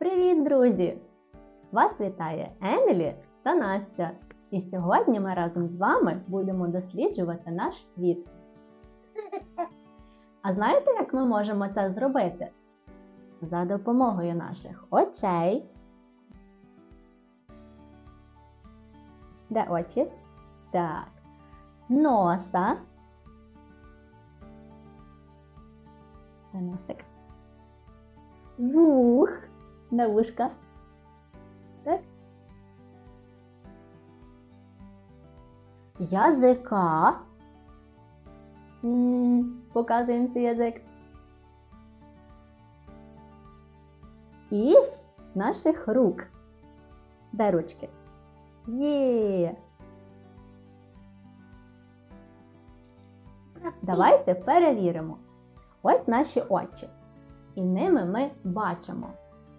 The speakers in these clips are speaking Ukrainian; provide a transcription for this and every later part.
Привіт, друзі! Вас вітає Емілі та Настя. І сьогодні ми разом з вами будемо досліджувати наш світ. А знаєте, як ми можемо це зробити? За допомогою наших очей. Де очі? Так. Носа. Носик? Вух. Де вушка? Так. Язика. Показуємо свій язик. І наших рук. Де ручки? Є. Давайте перевіримо. Ось наші очі. І ними ми бачимо.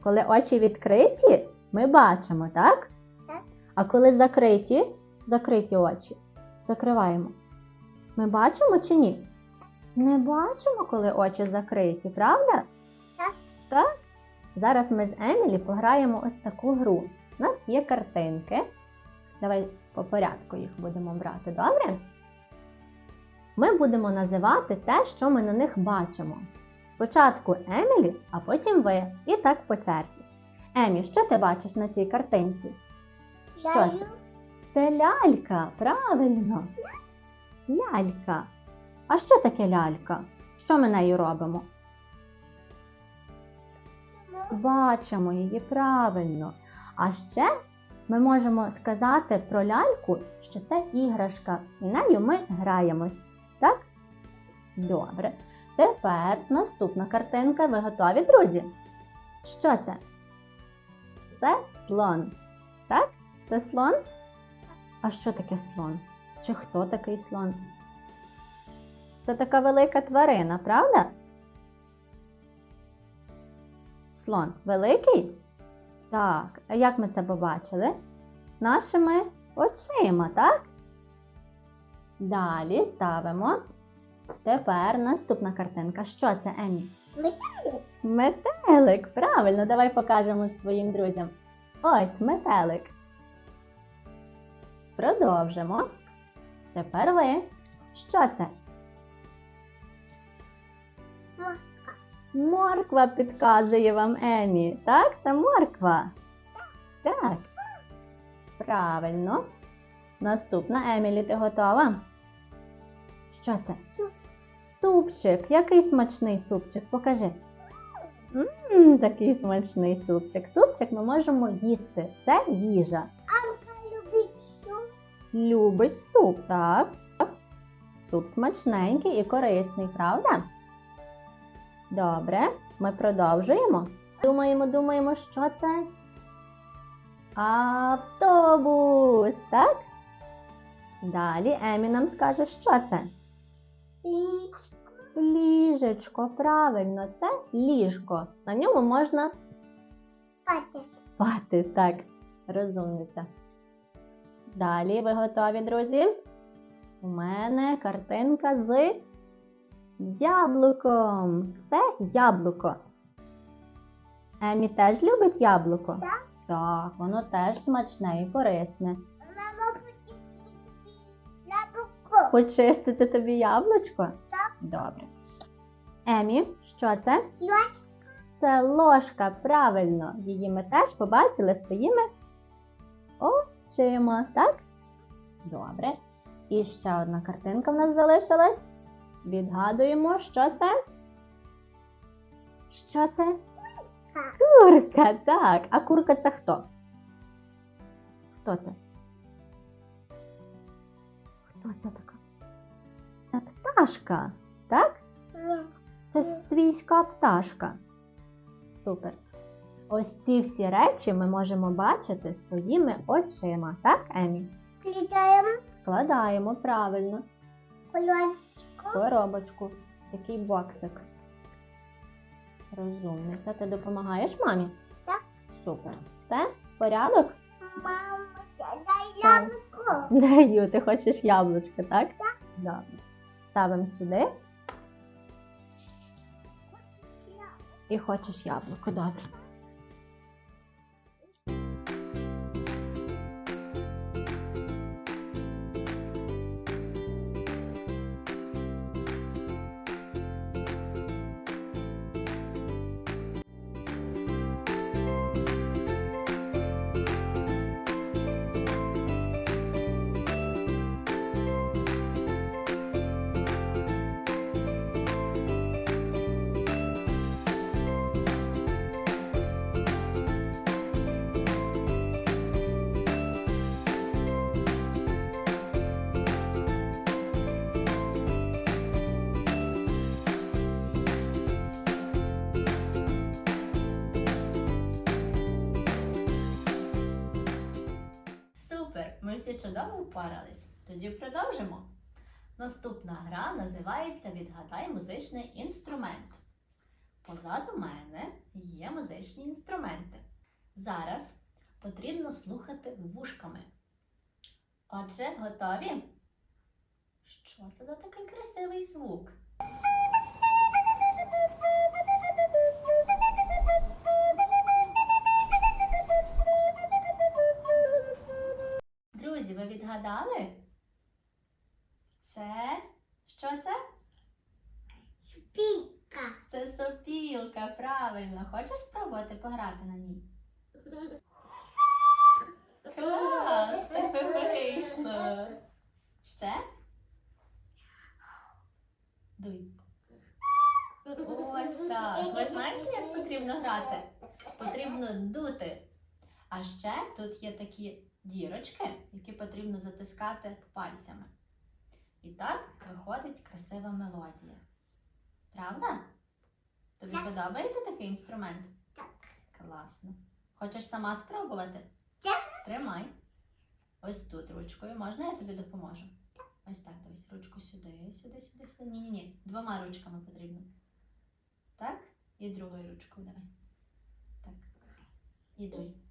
Коли очі відкриті, ми бачимо, так? Так. А коли закриті, закриті очі, закриваємо. Ми бачимо чи ні? Не бачимо, коли очі закриті, правда? Так. Так? Зараз ми з Емілі пограємо ось таку гру. У нас є картинки. Давай по порядку їх будемо брати, добре? Ми будемо називати те, що ми на них бачимо. Спочатку Емілі, а потім ви. І так по черзі. Емі, що ти бачиш на цій картинці? Що це? Це лялька, правильно. Лялька. А що таке лялька? Що ми нею робимо? Бачимо її правильно. А ще ми можемо сказати про ляльку, що це іграшка, і нею ми граємось. Так? Добре. Тепер наступна картинка. Ви готові, друзі? Що це? Це слон. Так? Це слон? А що таке слон? Чи хто такий слон? Це така велика тварина, правда? Слон великий? Так, а як ми це побачили? Нашими очима, так? Далі ставимо. Тепер наступна картинка. Що це, Емі? Метелик. Метелик. Правильно, давай покажемо своїм друзям. Ось метелик. Продовжимо. Тепер ви. Що це? Морква. Морква підказує вам Емі. Так, це морква. Так. Правильно. Наступна Емілі, ти готова? Що це? Суп. Супчик. Який смачний супчик? Покажи. Мм, такий смачний супчик. Супчик ми можемо їсти. Це їжа. Анка любить суп. Любить суп, так? Суп смачненький і корисний, правда? Добре, ми продовжуємо. Думаємо, думаємо, що це? Автобус, так? Далі Емі нам скаже, що це? Річка. Ліжечко, правильно, це ліжко. На ньому можна Пати. спати. Так, розумниця. Далі ви готові, друзі? У мене картинка з яблуком. Це яблуко. Емі теж любить яблуко? Так. Так, воно теж смачне і корисне. Мама хоче тобі яблуко. Почистити тобі яблучко? Добре. Емі, що це? Ложка. Це ложка, правильно. Її ми теж побачили своїми очима, так? Добре. І ще одна картинка в нас залишилась. Відгадуємо, що це? Що це? Курка, так. А курка це хто? Хто це? Хто це така? Це пташка, так? Це свійська пташка. Супер. Ось ці всі речі ми можемо бачити своїми очима, так, Емі? Клікаємо Складаємо правильно колончику. коробочку, такий боксик. Розумниця. Ти допомагаєш мамі? Так. Супер. Все? Порядок? Мама, дай яблуко. Даю, ти хочеш яблучко, так? Так. Добре. Ставимо сюди. І хочеш яблуко, добре. Молодці, чудово впорались. Тоді продовжимо. Наступна гра називається Відгадай музичний інструмент. Позаду мене є музичні інструменти. Зараз потрібно слухати вушками. Отже, готові? Що це за такий красивий звук? Потрібно дути. А ще тут є такі дірочки, які потрібно затискати пальцями. І так виходить красива мелодія. Правда? Тобі Так. подобається такий інструмент? Так. Класно. Хочеш сама спробувати? Так. Тримай. Ось тут ручкою. Можна я тобі допоможу? Ось так, дивись, ручку сюди, сюди, сюди, сюди. Ні, ні, ні. Двома ручками потрібно. Так? І другою ручкою давай. Так. І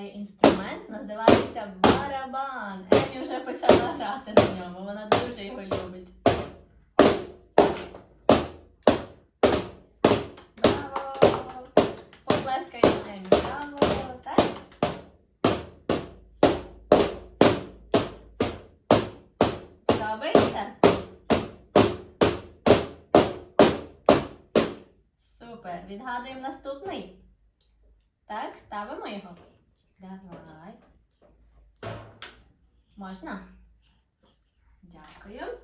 Цей інструмент називається барабан. Емі вже почала грати на ньому. Вона дуже його любить. Браво! Емі. Браво! Супер. Відгадуємо наступний. Так, ставимо його. Давай. Можна? Дякую.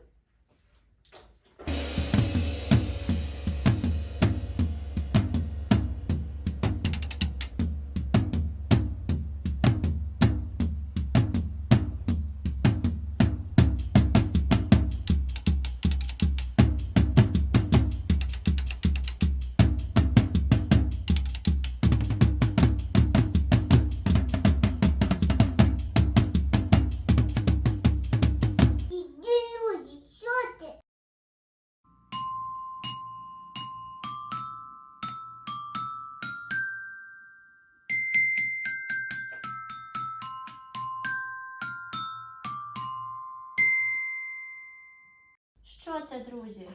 Що це, друзі?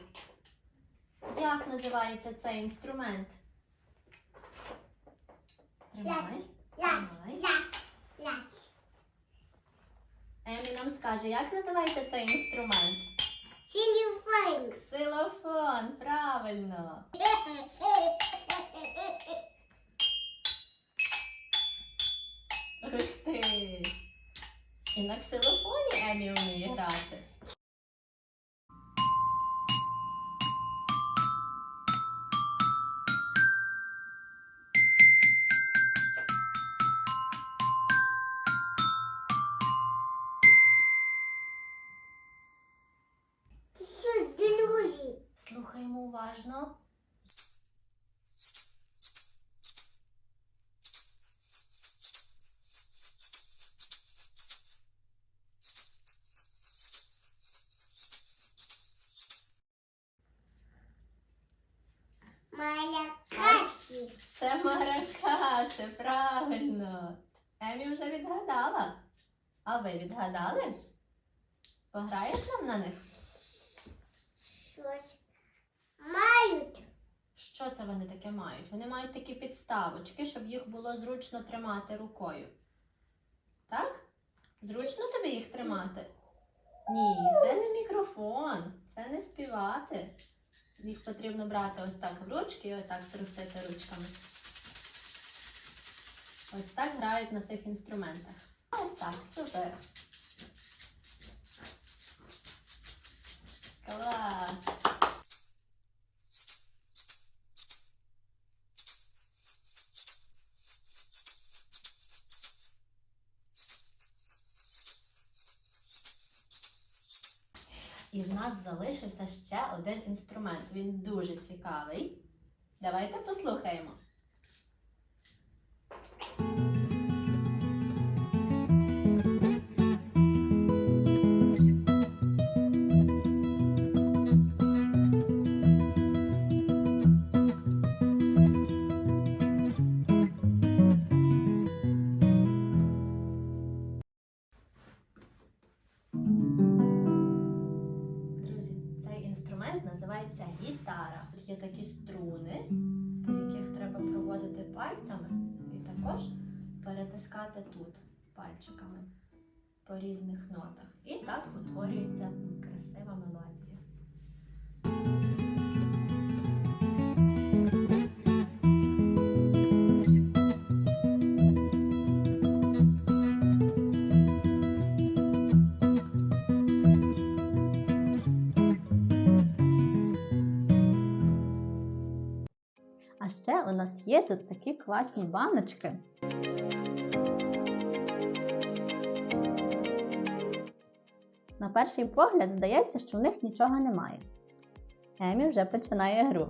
Як називається цей інструмент? Тримай. Тримай. Емі нам скаже, як називається цей інструмент? Телефон. Ксилофон, правильно. Ух ти. І на ксилофоні Емі вміє грати. Уважно. Моя Каті. Це маракаси, правильно. Емі вже відгадала. А ви відгадали? Пограєш нам на них? Щось мають. Що це вони таке мають? Вони мають такі підставочки, щоб їх було зручно тримати рукою. Так? Зручно собі їх тримати? Ні, це не мікрофон, це не співати. Їх потрібно брати ось так в ручки і отак трусити ручками. Ось так грають на цих інструментах. Ось так, супер. Клас! Нас залишився ще один інструмент. Він дуже цікавий. Давайте послухаємо. Також перетискати тут пальчиками по різних нотах. І так утворюється красива мелодія. Є тут такі класні баночки. На перший погляд здається, що в них нічого немає. Емі вже починає гру.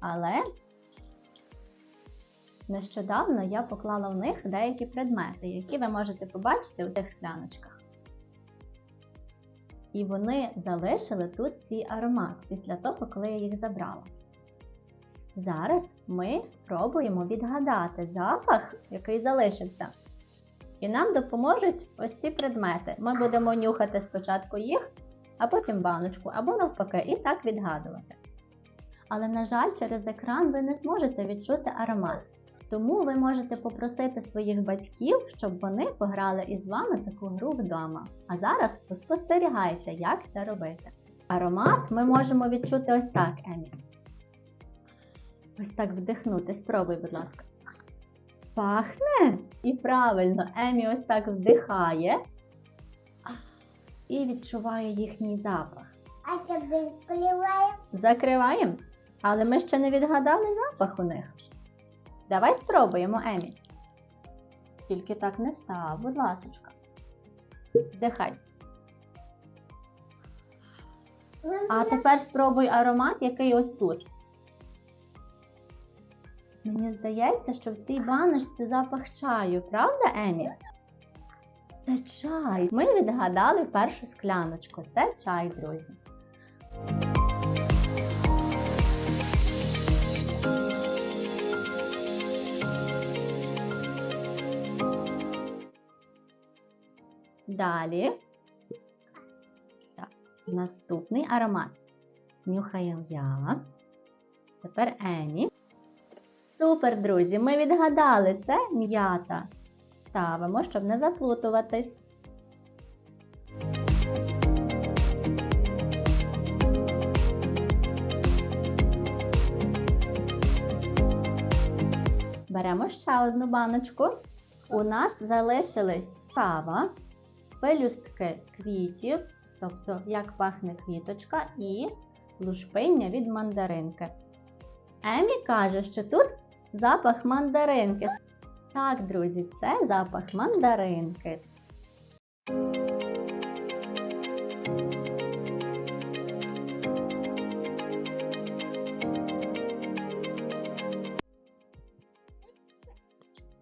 Але нещодавно я поклала в них деякі предмети, які ви можете побачити у тих скляночках. І вони залишили тут свій аромат після того, коли я їх забрала. Зараз ми спробуємо відгадати запах, який залишився. І нам допоможуть ось ці предмети. Ми будемо нюхати спочатку їх, а потім баночку, або навпаки, і так відгадувати. Але, на жаль, через екран ви не зможете відчути аромат. Тому ви можете попросити своїх батьків, щоб вони пограли із вами таку гру вдома. А зараз поспостерігайте, як це робити. Аромат ми можемо відчути ось так, Емі. Ось так вдихнути. Спробуй, будь ласка. Пахне? І правильно, Емі ось так вдихає і відчуває їхній запах. А поливаем? Закриваємо. Але ми ще не відгадали запах у них. Давай спробуємо, Емі. Тільки так не став, будь ласочка. Вдихай. А тепер спробуй аромат, який ось тут. Мені здається, що в цій баночці запах чаю, правда, Емі? Це чай. Ми відгадали першу скляночку. Це чай, друзі. Далі. Так, наступний аромат. Нюхаємо я. Тепер Емі. Супер, друзі! Ми відгадали це м'ята. Ставимо, щоб не заплутуватись. Беремо ще одну баночку. У нас залишились кава, пелюстки квітів, тобто як пахне квіточка, і лушпиння від мандаринки. Емі каже, що тут запах мандаринки. Так, друзі, це запах мандаринки.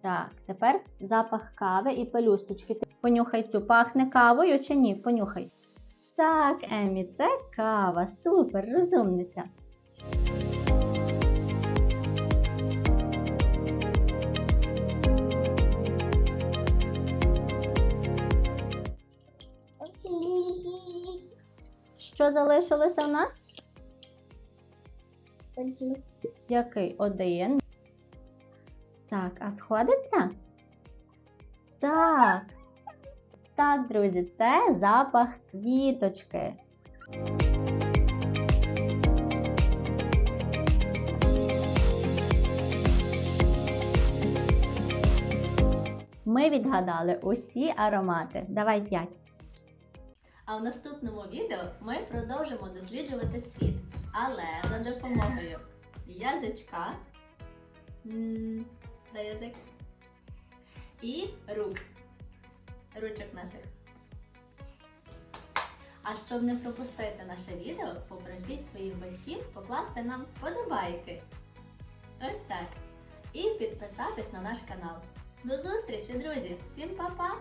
Так, тепер запах кави і пелюсточки. Ти понюхай цю пахне кавою чи ні? Понюхай. Так, Емі, це кава. Супер, розумниця. Що залишилося у нас? Який? Один. Так, а сходиться? Так. Так, друзі, це запах квіточки. Ми відгадали усі аромати. Давай п'ять. А в наступному відео ми продовжимо досліджувати світ, але за допомогою язичка, м, язик, і рук, ручок наших. А щоб не пропустити наше відео, попросіть своїх батьків покласти нам вподобайки. Ось так. І підписатись на наш канал. До зустрічі, друзі! Всім па-па!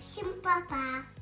Всем папа.